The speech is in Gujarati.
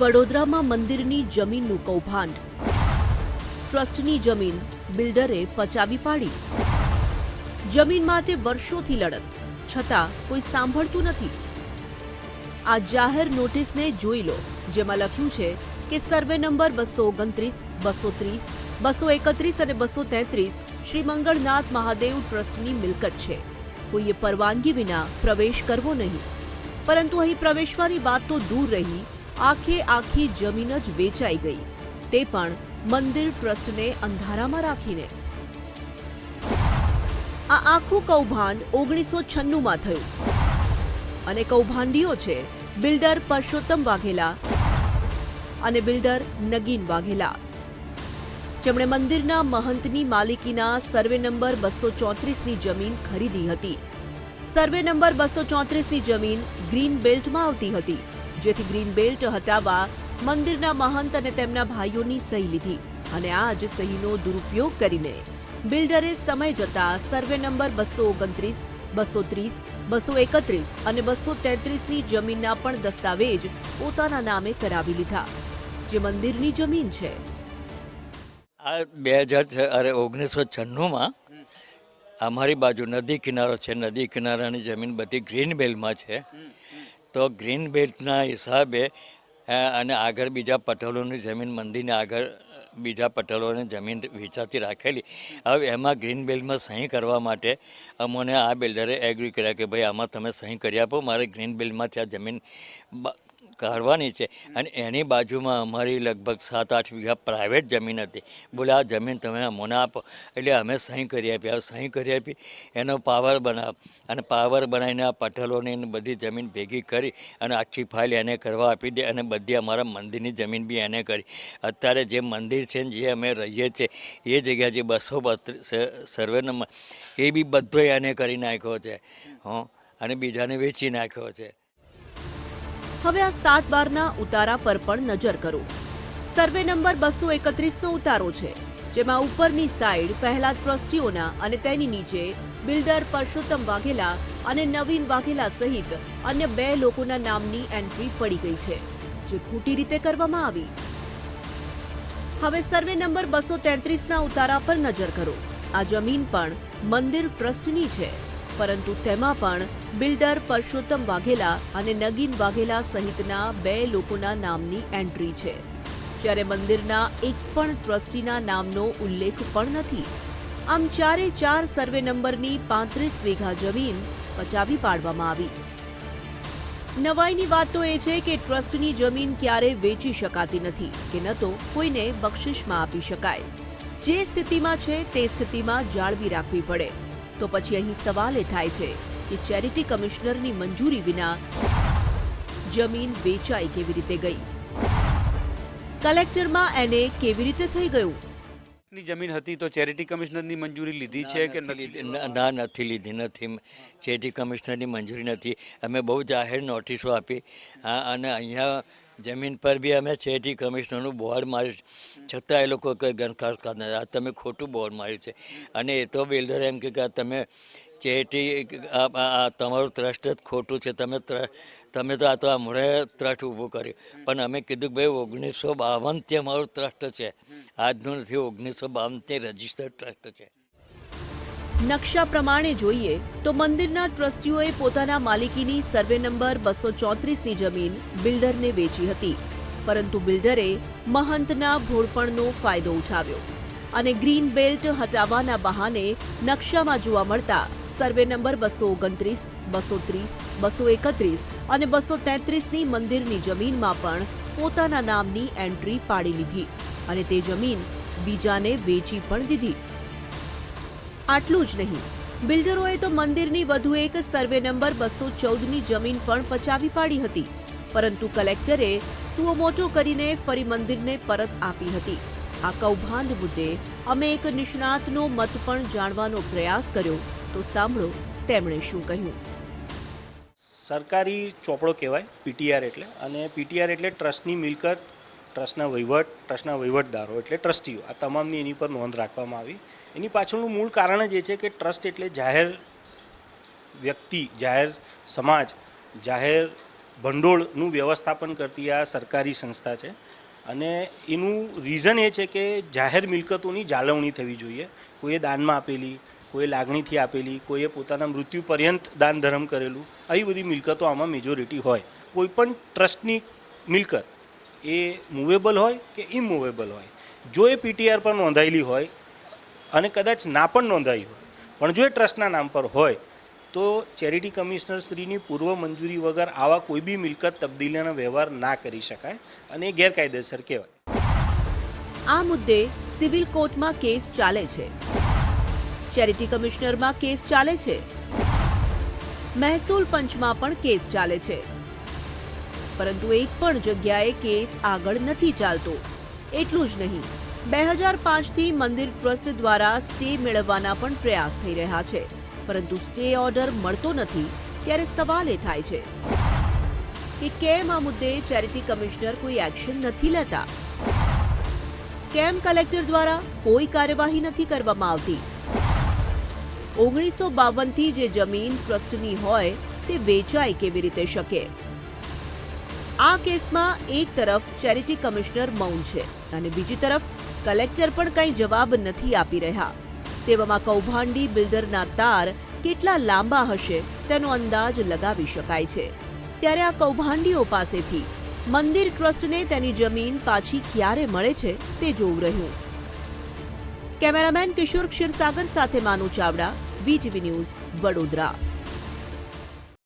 વડોદરામાં મંદિરની જમીનનું કૌભાંડ. ટ્રસ્ટની જમીન બિલ્ડરે પચાવી પાડી. જમીન માટે વર્ષોથી લડત, છતાં કોઈ સાંભળતું નથી. આ જાહેર નોટિસને જોઈ લો, જેમાં લખ્યું છે કે સર્વે નંબર બસો ઓગણત્રીસ, બસો ત્રીસ, બસો એકત્રીસ અને બસો તેત્રીસ શ્રી મંગળનાથ મહાદેવ ટ્રસ્ટની મિલકત છે. કોઈએ પરવાનગી વિના પ્રવેશ કરવો નહીં. પરંતુ અહીં પ્રવેશવાની વાત તો દૂર રહી આખે આખી જમીન જ વેચાઈ ગઈ. તે પણ મંદિર ટ્રસ્ટને અંધારામાં રાખીને. આ આખું કૌભાંડ ઓગણીસો છન્નુંમાં થયું. અને કૌભાંડીઓ છે બિલ્ડર પરસોત્તમ વાઘેલા અને બિલ્ડર નગીન વાઘેલા. જેમણે મંદિરના મહંતની માલિકીના સર્વે નંબર બસો ચોત્રીસની જમીન ખરીદી હતી. સર્વે નંબર બસો ચોત્રીસની જમીન ગ્રીન બેલ્ટમાં આવતી હતી. જેથી ગ્રીન બેલ્ટ હટાવવા મંદિરના મહંત અને તેમના ભાઈઓની સહી લીધી અને આ જ સહીનો દુરુપયોગ કરીને બિલ્ડરે સમય જતા સર્વે નંબર બસો ઓગણત્રીસ, બસો ત્રીસ, બસો એકત્રીસ અને બસો તેત્રીસની જમીનના પણ દસ્તાવેજ પોતાના નામે કરાવી લીધા. જે મંદિરની જમીન છે. આ બે હજાર અરે ઓગણીસો છન્નુંમાં અમારી બાજુ નદી કિનારો છે. નદી કિનારાની જમીન બધી ગ્રીન બેલ્ટમાં છે. તો ગ્રીન બેલ્ટના હિસાબે અને આગળ બીજા પટેલોની જમીન મંદિરની આગળ બીજા પટેલોની જમીન વેચાતી રાખેલી. હવે એમાં ગ્રીન બેલ્ટમાં સહી કરવા માટે અમોને આ બિલ્ડરે એગ્રી કર્યા કે ભાઈ આમાં તમે સહી કરી આપો, મારે ગ્રીન બેલ્ટમાંથી આ જમીન કાઢવાની છે. અને એની બાજુમાં અમારી લગભગ સાત આઠ વીઘા પ્રાઇવેટ જમીન હતી. બોલે, આ જમીન તમે અમને આપો. એટલે અમે સહી કરી આપી. આ સહી કરી આપી, એનો પાવર બનાવ. અને પાવર બનાવીને આ પટેલોની બધી જમીન ભેગી કરી અને આખી ફાઇલ એને કરવા આપી દે અને બધી અમારા મંદિરની જમીન બી એને કરી. અત્યારે જે મંદિર છે ને જે અમે રહીએ છીએ, એ જગ્યા જે બસો બત્રીસ સર્વે નંબર એ બી બધો એને કરી નાખ્યો છે. હં. અને બીજાને વેચી નાખ્યો છે. હવે આ સાત બારના ઉતારા પર પણ નજર કરો. સર્વે નંબર બસો એકત્રીસનો ઉતારો છે, જેમાં ઉપરની સાઈડ પહેલા ટ્રસ્ટીઓના અને તેની નીચે બિલ્ડર પરસોત્તમ વાઘેલા અને નવીન વાઘેલા સહિત અન્ય બે લોકોના નામની એન્ટ્રી પડી ગઈ છે, જે ખોટી રીતે કરવામાં આવી. હવે સર્વે નંબર બસો તેત્રીસના ઉતારા પર નજર કરો. આ જમીન પણ મંદિર ટ્રસ્ટની છે. પરંતુ તેમાં પણ બિલ્ડર પરસોત્તમ વાઘેલા અને નગીન વાઘેલા સહિતના બે લોકોના નામની એન્ટ્રી છે. જ્યારે મંદિરના એક પણ ટ્રસ્ટીના નામનો ઉલ્લેખ પણ નથી. આમ ચારે ચાર સર્વે નંબરની પાંત્રીસ વીઘા જમીન પચાવી પાડવામાં આવી. નવાઈની વાત તો એ છે કે ટ્રસ્ટની જમીન ક્યારે વેચી શકાતી નથી કે ન તો કોઈને બક્ષિસમાં આપી શકાય. જે સ્થિતિમાં છે તે સ્થિતિમાં જાળવી રાખવી પડે. તો પછી અહીં સવાલ એ થાય છે કે ચેરિટી કમિશનરની મંજૂરી વિના જમીન વેચાઈ કેવી રીતે ગઈ? કલેક્ટરમાં એને કેવી રીતે થઈ ગયું? જમીન હતી તો ચેરિટી કમિશનરની મંજૂરી લીધી છે કે ના, નથી લીધી નથી. ચેરિટી કમિશનરની મંજૂરી નથી. અમે બહુ જાહેર નોટિસો આપી. અને અહીંયા જમીન પર બી અમે ચેટી કમિશનરનું બોર્ડ માર્યું છતાં એ લોકો કંઈ ગણકાસ કરતા આ તમે ખોટું બોર્ડ માર્યું છે. અને એ તો બિલ્ડર એમ કે તમે ચેટી તમારું ટ્રસ્ટ જ ખોટું છે. તમે તમે તો આ તો હમણે ટ્રસ્ટ ઊભું કર્યું. પણ અમે કીધું કે ભાઈ ઓગણીસો બાવનથી અમારું ટ્રસ્ટ છે. આજનું નથી, ઓગણીસો બાવનથી રજિસ્ટર્ડ ટ્રસ્ટ છે. નકશા પ્રમાણે જોઈએ તો મંદિરના ટ્રસ્ટીઓએ પોતાના માલિકીની સર્વે નંબર બસો ચોત્રીસની જમીન બિલ્ડરને વેચી હતી. પરંતુ બિલ્ડરે મહંતના ભોળપણનો ફાયદો ઉઠાવ્યો અને ગ્રીન બેલ્ટ હટાવવાના બહાને નકશામાં જોવા મળતા સર્વે નંબર બસો ઓગણત્રીસ, બસો ત્રીસ, બસો એકત્રીસ અને બસો તેત્રીસની મંદિરની જમીનમાં પણ પોતાના નામની એન્ટ્રી પાડી લીધી અને તે જમીન બીજાને વેચી પણ દીધી. આટલું જ નહીં. બિલ્ડરોએ તો મંદિરની વધુ એક સર્વે નંબર બસો ચૌદની જમીન પણ પચાવી પાડી હતી. પરંતુ કલેક્ટરે સુઓમોટો કરીને ફરી મંદિરને પરત આપી હતી. આ કૌભાંડ મુદ્દે અમે એક નિષ્ણાતનો મત પણ જાણવાનો પ્રયાસ કર્યો. તો સાંભળો તેમણે શું કહ્યું. સરકારી ચોપડો કહેવાય, પીટીઆર એટલે. અને પીટીઆર એટલે ટ્રસ્ટની મિલકત ટ્રસ્ટના વહીવટ, ટ્રસ્ટના વહીવટદારો એટલે ટ્રસ્ટીઓ, આ તમામની એની પર નોંધ રાખવામાં આવી. એની પાછળનું મૂળ કારણ જ એ છે કે ટ્રસ્ટ એટલે જાહેર વ્યક્તિ, જાહેર સમાજ, જાહેર ભંડોળનું વ્યવસ્થાપન કરતી આ સરકારી સંસ્થા છે. અને એનું રીઝન એ છે કે જાહેર મિલકતોની જાળવણી થવી જોઈએ. કોઈએ દાનમાં આપેલી, કોઈએ લાગણીથી આપેલી, કોઈએ પોતાના મૃત્યુ પર્યંત દાન ધર્મ કરેલું, આવી બધી મિલકતો આમાં મેજોરિટી હોય. કોઈ પણ ટ્રસ્ટની મિલકત એ મૂવેબલ હોય કે ઇમૂવેબલ હોય. જો એ પીટીઆર પર નોંધાયેલી હોય અને કદાચ ના પણ નોંધાઈ હોય, પણ જો એ ટ્રસ્ટના નામ પર હોય, તો ચેરિટી કમિશનર શ્રીની પૂર્વ મંજૂરી વગર આવા કોઈ બી મિલકત તબદીલીનો વ્યવહાર ના કરી શકાય અને એ ગેરકાયદેસર કહેવાય. આ મુદ્દે સિવિલ કોર્ટમાં કેસ ચાલે છે. ચેરિટી કમિશનરમાં કેસ ચાલે છે. મહેસૂલ પંચમાં પણ કેસ ચાલે છે. પરંતુ એક પણ જગ્યાએ કેસ આગળ નથી ચાલતો. એટલું જ નહીં, બે હજાર પાંચથી મંદિર ટ્રસ્ટ દ્વારા સ્ટે મેળવવાના પણ પ્રયાસ થઈ રહ્યા છે. પરંતુ સ્ટે ઓર્ડર મળતો નથી, ત્યારે સવાલ એ થાય છે કે કેમ આ મુદ્દે ચેરિટી કમિશનર કોઈ એક્શન નથી લેતા? કેમ કલેક્ટર દ્વારા કોઈ કાર્યવાહી નથી કરવામાં આવતી? ઓગણીસો બાવનથી જે જમીન ટ્રસ્ટની હોય, તે વેચાય કેવી રીતે શકે? આ કેસમાં એક તરફ ચેરિટી કમિશનર મૌન છે અને બીજી તરફ કલેક્ટર પણ કંઈ જવાબ નથી આપી રહ્યા. તેવામાં કૌભાંડી બિલ્ડરના તાર કેટલા લાંબા હશે તેનો અંદાજ લગાવી શકાય છે. ત્યારે આ કૌભાંડીઓ પાસેથી મંદિર ટ્રસ્ટને તેની જમીન પાછી ક્યારે મળે છે તે જોવું રહ્યું. કેમેરામેન કિશોર ક્ષીરસાગર સાથે માનુ ચાવડા, વીટીવી ન્યૂઝ, વડોદરા.